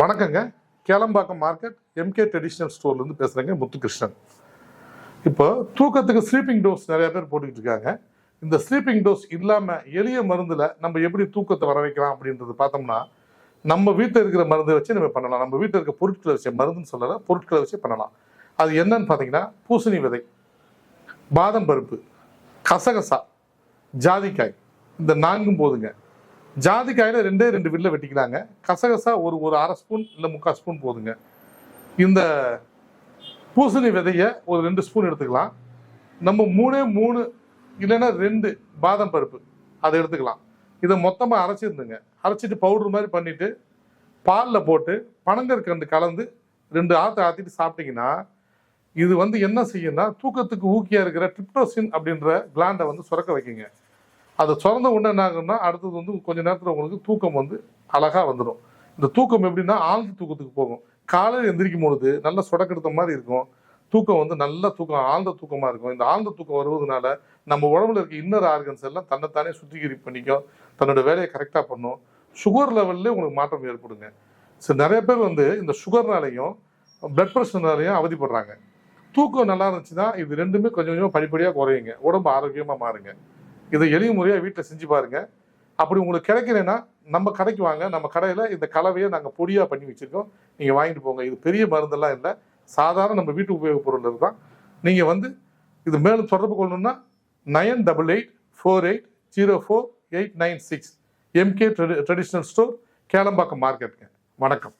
வணக்கங்க. Kelambakkam market MK traditional ஸ்டோர்லேருந்து பேசுகிறேங்க முத்துகிருஷ்ணன். இப்போ தூக்கத்துக்கு ஸ்லீப்பிங் டோஸ் நிறைய பேர் போட்டுக்கிட்டு இருக்காங்க. இந்த ஸ்லீப்பிங் டோஸ் இல்லாமல் எளிய மருந்தில் நம்ம எப்படி தூக்கத்தை வர வைக்கலாம் அப்படின்றது பார்த்தோம்னா நம்ம வீட்டில் இருக்கிற மருந்தை வச்சு நம்ம பண்ணலாம். நம்ம வீட்டில் இருக்க பொருட்களை வச்சு மருந்துன்னு சொல்லலை பொருட்களை வச்சு பண்ணலாம். அது என்னன்னு பார்த்தீங்கன்னா பூசணி விதை பாதம் பருப்பு கசகசா ஜாதிக்காய். இந்த நான்கும் போதுங்க. ஜாதிக்காயில் ரெண்டே ரெண்டு வில்ல வெட்டிக்கலாங்க கசகசா ஒரு ஒரு அரை ஸ்பூன் இல்லை முக்கால் ஸ்பூன் போதுங்க. இந்த பூசணி விதையை ஒரு ரெண்டு ஸ்பூன் எடுத்துக்கலாம். நம்ம மூணே மூணு இல்லைன்னா ரெண்டு பாதம் பருப்பு அதை எடுத்துக்கலாம். இதை மொத்தமாக அரைச்சிருந்துங்க. அரைச்சிட்டு பவுடர் மாதிரி பண்ணிவிட்டு பாலில் போட்டு பனங்கற்கண்டு கலந்து ரெண்டு ஆற்று ஆற்றிட்டு சாப்பிட்டீங்கன்னா இது வந்து என்ன செய்யும்னா தூக்கத்துக்கு ஊக்கியாக இருக்கிற ட்ரிப்டோசின் அப்படின்ற கிளாண்டை வந்து சுரக்க வைக்குங்க. அது சுரந்த உடனே என்ன ஆகும்னா அடுத்தது வந்து கொஞ்ச நேரத்தில் உங்களுக்கு தூக்கம் வந்து அழகாக வந்துடும் இந்த தூக்கம் எப்படின்னா ஆழ்ந்த தூக்கத்துக்கு போகும். காலையில் எந்திரிக்கும் பொழுது நல்ல சுடக்கெடுத்த மாதிரி இருக்கும். தூக்கம் வந்து நல்ல தூக்கம் ஆழ்ந்த தூக்கமாக இருக்கும். இந்த ஆழ்ந்த தூக்கம் வருவதனால நம்ம உடம்புல இருக்க இன்னர் ஆர்கன்ஸ் எல்லாம் தன்னைத்தானே சுத்திகரி பண்ணிக்கும். தன்னோட வேலையை கரெக்டாக பண்ணும். சுகர் லெவல்லே உங்களுக்கு மாற்றம் ஏற்படுங்க. சரி நிறைய பேர் வந்து இந்த சுகர்னாலையும் பிளட் ப்ரெஷர்னாலையும் அவதிப்படுறாங்க. தூக்கம் நல்லா இருந்துச்சுன்னா இது ரெண்டுமே கொஞ்சம் கொஞ்சமாக படிப்படியாக குறையுங்க. உடம்பு ஆரோக்கியமாக மாறுங்க. இதை எளிய முறையாக வீட்டில் செஞ்சு பாருங்க. அப்படி உங்களுக்கு கிடைக்கலன்னா நம்ம கடைக்கு வாங்க. நம்ம கடையில் இந்த கலவையை நாங்கள் பொடியாக பண்ணி வச்சுருக்கோம். நீங்கள் வாங்கிட்டு போங்க. இது பெரிய மருந்தெல்லாம் இல்லை. சாதாரண நம்ம வீட்டு உபயோகப் பொருள் இதுதான் நீங்கள் வந்து இது மேலும் தொடர்பு கொள்ளணும்னா nine double eight four eight zero four eight nine six. MK traditional store Kelambakkam மார்க்கெட்டுங்க. வணக்கம்.